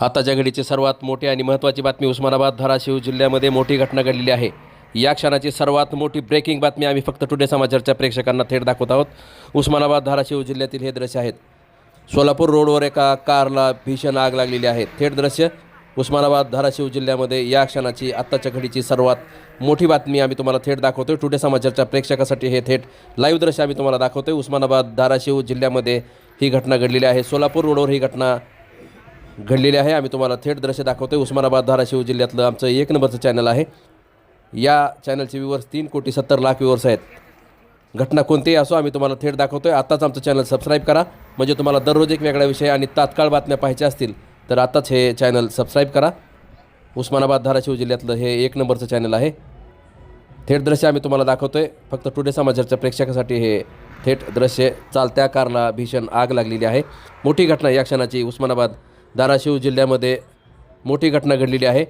आताच्या घडीची सर्वात मोठी आणि महत्त्वाची बातमी उस्मानाबाद धाराशिव जिल्ह्यामध्ये मोठी घटना घडलेली आहे. या क्षणाची सर्वात मोठी ब्रेकिंग बातमी आम्ही फक्त टुडे समाचारच्या प्रेक्षकांना थेट दाखवत आहोत. उस्मानाबाद धाराशिव जिल्ह्यातील हे दृश्य आहेत. सोलापूर रोडवर एका कारला भीषण आग लागलेली आहे. थेट दृश्य उस्मानाबाद धाराशिव जिल्ह्यामध्ये या क्षणाची आत्ताच्या घडीची सर्वात मोठी बातमी आम्ही तुम्हाला थेट दाखवतोय. टुडे समाचारच्या प्रेक्षकासाठी हे थेट लाईव्ह दृश्य आम्ही तुम्हाला दाखवतोय. उस्मानाबाद धाराशिव जिल्ह्यामध्ये ही घटना घडलेली आहे. सोलापूर रोडवर ही घटना घडलेली आहे. आम्ही तुम्हाला थेट दृश्य दाखवतो उस्मानाबाद धाराशिव जिल्ह्यातलं आमचं एक नंबरचं चॅनल आहे. या चॅनलचे व्ह्यूवर्स तीन कोटी सत्तर लाख व्ह्यूवर्स आहेत. घटना कोणतीही असो आम्ही तुम्हाला थेट दाखवतो आहे आत्ताच आमचं चॅनल सबस्क्राईब करा. म्हणजे तुम्हाला दररोज एक वेगळा विषय आणि तात्काळ बातम्या पाहायच्या असतील तर आत्ताच हे चॅनल सबस्क्राईब करा. उस्मानाबाद धाराशिव जिल्ह्यातलं हे एक नंबरचं चॅनल आहे. थेट दृश्य आम्ही तुम्हाला दाखवतो आहे फक्त टुडे समाचारच्या प्रेक्षकासाठी हे थेट दृश्य चालत्या कारला भीषण आग लागलेली आहे. मोठी घटना या क्षणाची उस्मानाबाद धाराशिव जिल्ह्यामध्ये मोठी घटना घडलेली आहे.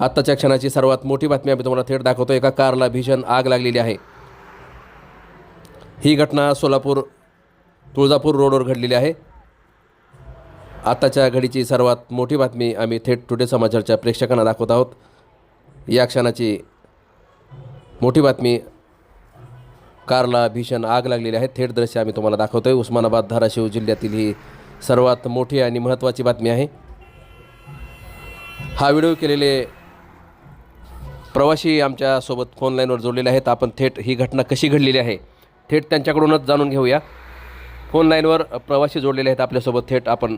आत्ताच्या क्षणाची सर्वात मोठी बातमी आम्ही तुम्हाला थेट दाखवतो एका कारला भीषण आग लागलेली आहे. ही घटना सोलापूर तुळजापूर रोडवर घडलेली आहे. आत्ताच्या घडीची सर्वात मोठी बातमी आम्ही थेट टुडे समाचारच्या प्रेक्षकांना दाखवत आहोत. या क्षणाची मोठी बातमी कारला भीषण आग लागलेली आहे. थेट दृश्य आम्ही तुम्हाला दाखवतो आहे उस्मानाबाद धाराशिव जिल्ह्यातील ही सर्वात मोठी आणि महत्त्वाची बातमी आहे. हा व्हिडिओ केलेले प्रवासी आमच्यासोबत फोनलाईनवर जोडलेले आहेत. आपण थेट ही घटना कशी घडलेली आहे थेट त्यांच्याकडूनच जाणून घेऊया. फोन लाईनवर प्रवासी जोडलेले आहेत आपल्यासोबत. थेट आपण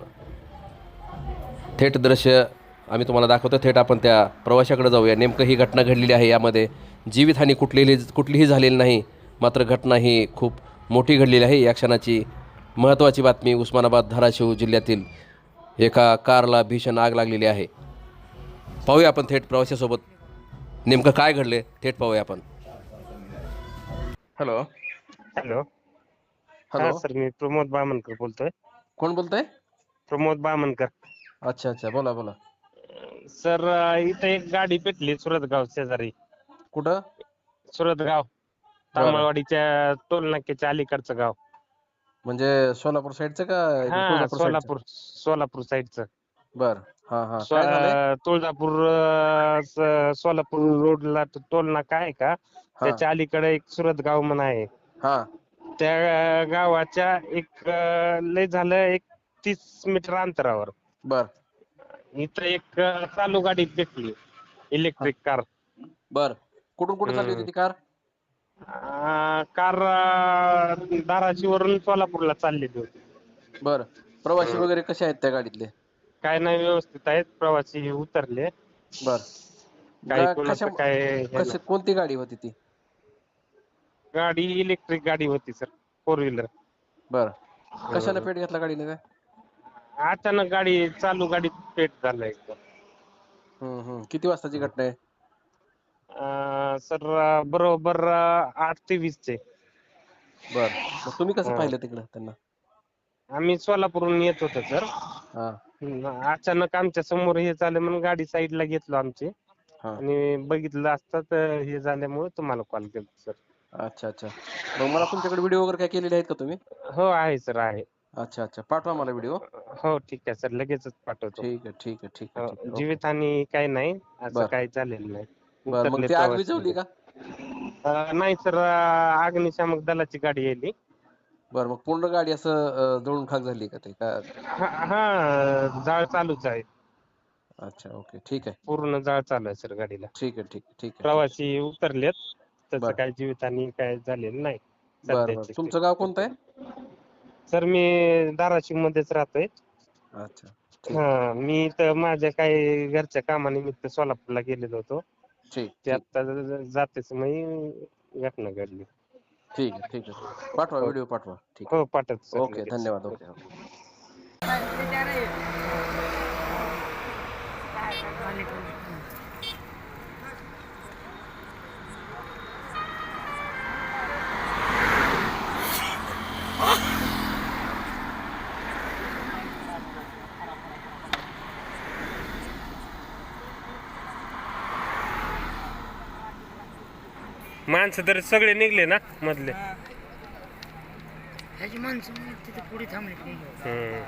थेट दृश्य आम्ही तुम्हाला दाखवतो. थेट आपण त्या प्रवाशाकडे जाऊया. नेमकं ही घटना घडलेली आहे. यामध्ये जीवितहानी कुठलीही कुठलीही झालेली नाही. मात्र घटना ही खूप मोठी घडलेली आहे. या क्षणाची महत्त्वाची बातमी उस्मानाबाद धाराशिव जिल्ह्यातील एका कारला भीषण आग लागलेली आहे. पाहूया आपण थेट प्रवाशासोबत. नेमकं काय घडले थेट पाहूया आपण. हॅलो. हॅलो. हा हॅलो सर मी प्रमोद बामणकर बोलतोय. कोण बोलतंय? प्रमोद बामणकर अच्छा अच्छा. बोला बोला. सर इथं एक गाडी पेटली सुरतगाव शेजारी. कुठं? सुरतगाव. तामळवाडीच्या टोल नाक्याच्या अलीकडचं गाव. म्हणजे सोलापूर साईडचं का हा? सोलापूर सोलापूर साईडचं. बर. हा हा. काय झालंय? तुळजापूर अं, स- सोलापूर रोडला तो टोल नाका आहे का? त्याच्या अलीकडे एक सुरतगाव म्हणून आहे. हा. त्या गावाच्या एक अं, लय झालं एक तीस मीटर अंतरावर. बर. इथं एक अं, चालू गाडी भेटली. Electric car. बर. कुठून कुठे चालली होती. ती कार? कार अं, धाराशिववरून सोलापूरला चाललेली होती. बर. प्रवासी वगैरे कसे आहेत त्या गाडीतले? काय नाही व्यवस्थित आहेत. प्रवासी उतरले. बर. काही गा- कोणाचं कशा- काय हे कशी. कोणती गाडी होती ती? गाडी इलेक्ट्रिक गाडी होती सर. Four wheeler. बर. कशाने पेट घेतला गाडीने काय? अचानक गाडी चालू गाडी पेट झालं एकदम. हम्म हम्म. किती वाजताची घटना आहे? अं, सर बरोबर अं, आठ ते वीसचे. बर. मग तुम्ही कसं हा. पाहिलं तिकडं त्यांना? आम्ही सोलापूरहून येत होतो सर. हा. अचानक आमच्यासमोर हे झालं म्हणून गाडी साईडला घेतलो आमची. हा. आणि बघितलं असतं तर हे झाल्यामुळे तुम्हाला कॉल केला सर. अच्छा अच्छा. मग मला तुमच्याकडे व्हिडिओ वगैरे काय केलेले आहेत का तुम्ही? हो आहे सर आहे. अच्छा अच्छा. पाठवा मला व्हिडिओ हो ठीक आहे सर. लगेचच पाठवतो. ठीक आहे ठीक आहे ठीक आहे ठीक आहे. ओके. जीवितहानी काही नाही. असं बर. काही झालेलं नाही. बर मग उतरले ती आग. विझवली का? अं, नाही सर अग्निशामक दलाची गाडी येली बर मग पूर्ण गाडी असं अं, जळून खाक झाली का ते? का हा हा, जाळ चालूच आहे. अच्छा ओके ठीक आहे. पूर्ण जाळ चालू आहे सर गाडीला. ठीक आहे ठीक आहे ठीक आहे. प्रवासी उतरलेत. त्याचं बर. काही जीवितहानी काय झालेलं नाही बर बर. सध्याची तुमचं गाव कोणतं आहे? सर मी धाराशिव मध्येच राहतोय. अच्छा ठीक. हा मी तर माझ्या काही घरच्या कामानिमित्त सोलापूरला गेलेलो होतो. ठीक ते ठीक. आता जातेच मग घटना घडली. ठीक आहे ठीक आहे. पाठवा व्हिडिओ पाठवा. ठीक हो पाठवतो ओके लगेच. धन्यवाद. Okay okay. माणसं तर सगळे निघले ना मधले ह्याची माणसं तिथे पुढे थांबली हम्म.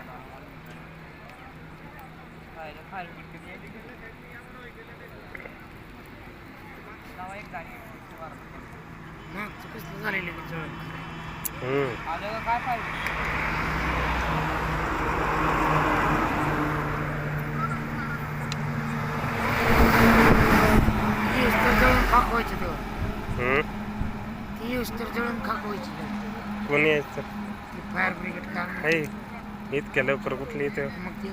मागचं कसलं झालेलं आहे जळण हम्म. ती येऊस तर जळून खाक व्हायचं तेव्हा हम्म. ती येऊस तर जळून खाक व्हायची तेव्हा. कोणी यायचं? ती फायर ब्रिगेड काम आहे. इतक्या लवकर कुठली येते मग ते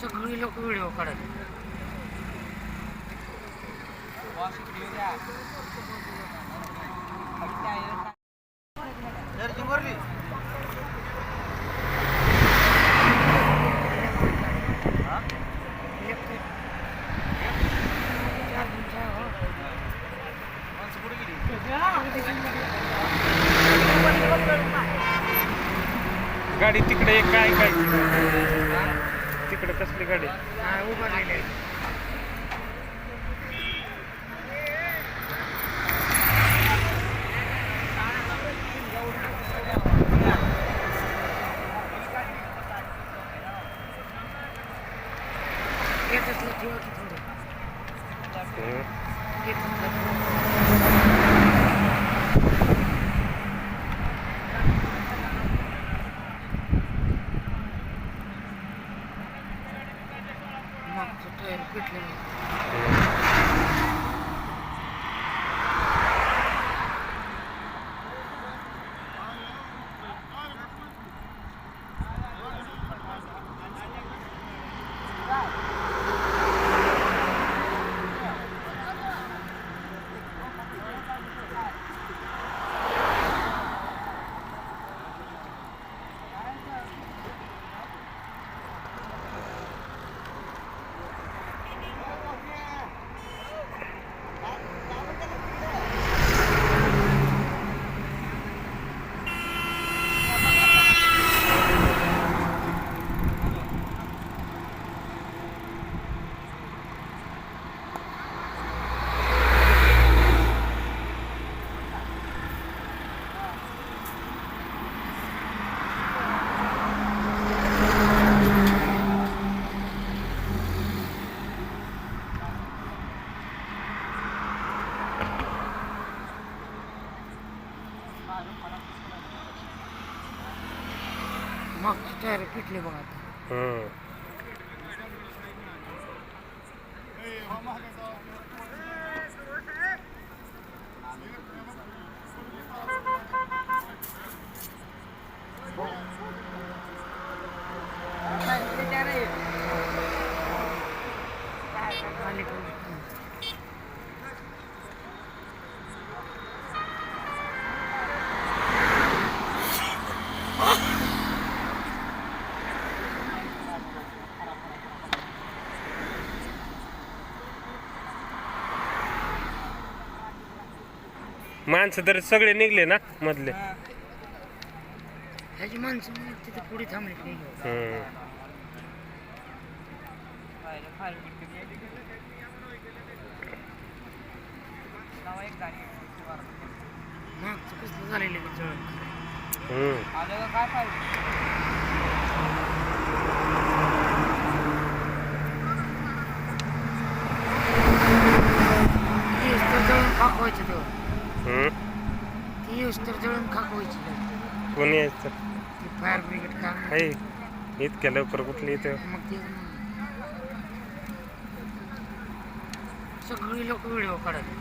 सगळी लोक व्हिडिओ काढत गाडी तिकडे एक काय काय तिकडे कसली गाडी उभारलेले येतच ठेवा की थोडं हम्म. येतच टायर पेटले बघा आता. माणसं तर सगळे निघले ना मधले ह्याची माणसं मग तिथे पुढे थांबली की हम्म. मागचं कसलं झालेलं आहे जळण हम्म. ती येऊस तर जळून खाक व्हायचं तेव्हा हम्म. येऊस तर जळून खाक व्हायची. कोणी यायचं? ती फायर ब्रिगेड काम आहे इतक्या लवकर कुठली येते मग ते सगळी लोक व्हिडिओ काढत.